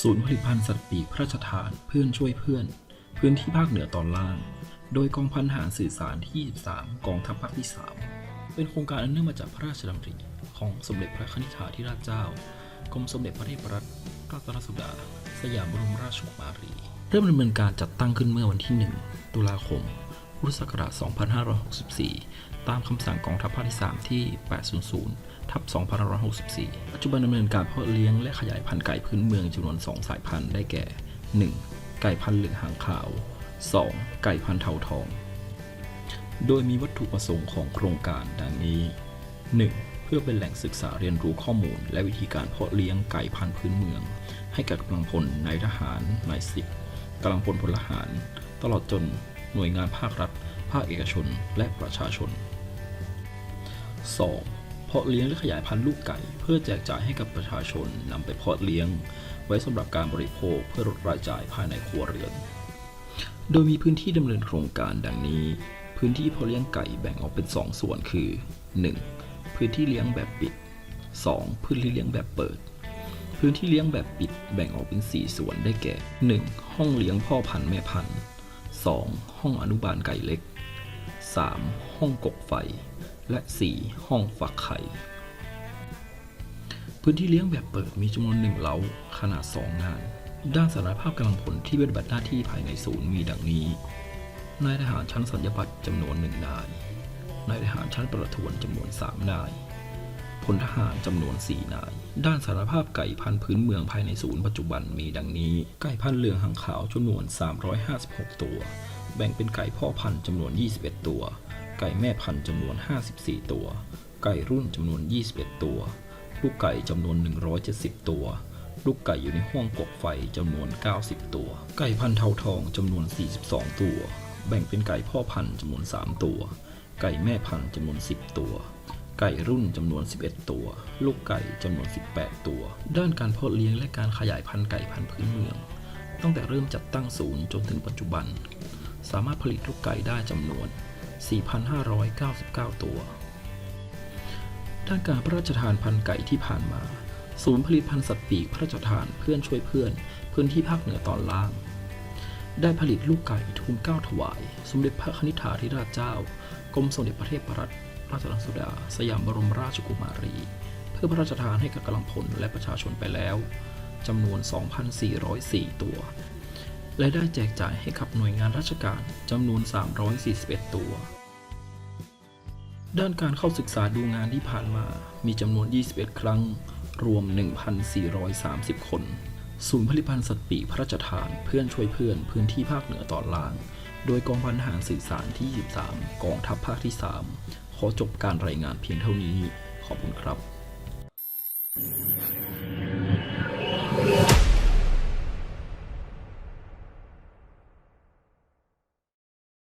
ศูนย์ผลิตภัณฑ์สัตว์ปีกพระราชทานเพื่อนช่วยเพื่อน พื้นที่ภาคเหนือตอนล่าง โดยกองพันทหารสื่อสารที่ 23 กองทัพภาคที่ 3 เป็นโครงการอันเนื่องมาจากพระราชดำริของสมเด็จพระคณิษฐาธิราชเจ้ากรมสมเด็จพระเทพรัตนราชสุดา สยามบรมราชกุมารี เริ่มดำเนินการจัดตั้งขึ้นเมื่อวันที่ 1 ตุลาคม พุทธศักราช 2564 ตามคำสั่งกองทัพภาคที่ 3 ที่ 800 ทับ2564 ปัจจุบันดำเนินการเพาะเลี้ยงและขยายพันธุ์ไก่พื้นเมืองจำนวน 2 สายพันธุ์ได้แก่ 1. ไก่พันธุ์เหลืองหางขาว 2. ไก่พันธุ์เทาทอง โดยมีวัตถุประสงค์ของโครงการดังนี้ 1. เพื่อเป็นแหล่งศึกษาเรียนรู้ข้อมูล และวิธีการเพาะเลี้ยงไก่พันธุ์พื้นเมือง ให้กับกำลังพลนายทหารนายสิบกำลังพลพลทหาร ตลอดจนหน่วยงานภาครัฐ ภาคเอกชน และประชาชน 2. เพาะเลี้ยงและขยายพันธุ์ลูกไก่ เพื่อแจกจ่ายให้กับประชาชนนำไปเพาะเลี้ยง ไว้สำหรับการบริโภคเพื่อลดรายจ่ายภายในครัวเรือน โดยมีพื้นที่ดำเนินโครงการดังนี้ พื้นที่เพาะเลี้ยงไก่แบ่งออกเป็น 2 ส่วนคือ 1. พื้นที่เลี้ยงแบบปิด 2. พื้นที่เลี้ยงแบบเปิด พื้นที่เลี้ยงแบบปิดแบ่งออกเป็น 4 ส่วนได้แก่ 1. ห้องเลี้ยงพ่อพันธุ์แม่พันธุ์ 2. ห้องอนุบาลไก่เล็ก 3. ห้องกกไฟ และ 4. ห้องฝักไข่ พื้นที่เลี้ยงแบบเปิดมีจำนวนหนึ่งเล้าขนาด 2 งาน ด้านสารภาพกำลังพลที่ปฏิบัติหน้าที่ภายในศูนย์มีดังนี้นายทหารชั้นสัญญาบัตรจำนวนหนึ่งนาย นายทหารชั้นประทวนจำนวน3นาย พลทหารจำนวน4นาย ด้านสารภาพไก่พันธุ์พื้นเมืองภายในศูนย์ปัจจุบันมีดังนี้ ไก่พันธุ์เหลืองหางขาวจำนวน 356 ตัว แบ่งเป็นไก่พ่อพันธุ์จำนวน 21 ตัว ไก่แม่พันธุ์จำนวน 54 ตัว ไก่รุ่นจำนวน 21 ตัว ลูกไก่จำนวน 170 ตัว ลูกไก่อยู่ในห้วงกกไฟจำนวน 90 ตัว ไก่พันธุ์เทาทองจำนวน 42 ตัว แบ่งเป็นไก่พ่อพันธุ์จำนวน 3 ตัว ไก่แม่พันธุ์จำนวน 10 ตัวไก่รุ่นจำนวน 11 ตัว ลูกไก่จำนวน 18 ตัว ด้านการเพาะเลี้ยงและการขยายพันธุ์ไก่พันธุ์พื้นเมือง ตั้งแต่เริ่มจัดตั้งศูนย์จนถึงปัจจุบัน สามารถผลิตลูกไก่ได้จำนวน 4,599 ตัว ด้านการพระราชทานพันไก่ที่ผ่านมา ศูนย์ผลิตพันสัตว์ปีกพระราชทานเพื่อนช่วยเพื่อน พื้นที่ภาคเหนือตอนล่าง ได้ผลิตลูกไก่ทูลเก้าถวาย สมเด็จพระคณิษฐาธิราชเจ้ากรมสมเด็จพระเทพรัตนราชสุดา สยามบรมราชกุมารี เพื่อพระราชทานให้กับกำลังพลและประชาชนไปแล้วจำนวน 2,404 ตัว และได้แจกจ่ายให้กับหน่วยงานราชการจำนวน 341 ตัว ด้านการเข้าศึกษาดูงานที่ผ่านมา มีจำนวน 21 ครั้ง รวม 1,430 คน ศูนย์ผลิตภัณฑ์สัตว์ปีกพระราชทานเพื่อนช่วยเพื่อนพื้นที่ภาคเหนือตอนล่าง โดยกองพันทหารสื่อสารที่ 23 กองทัพภาคที่ 3 ขอจบการรายงานเพียงเท่านี้ ขอบคุณครับ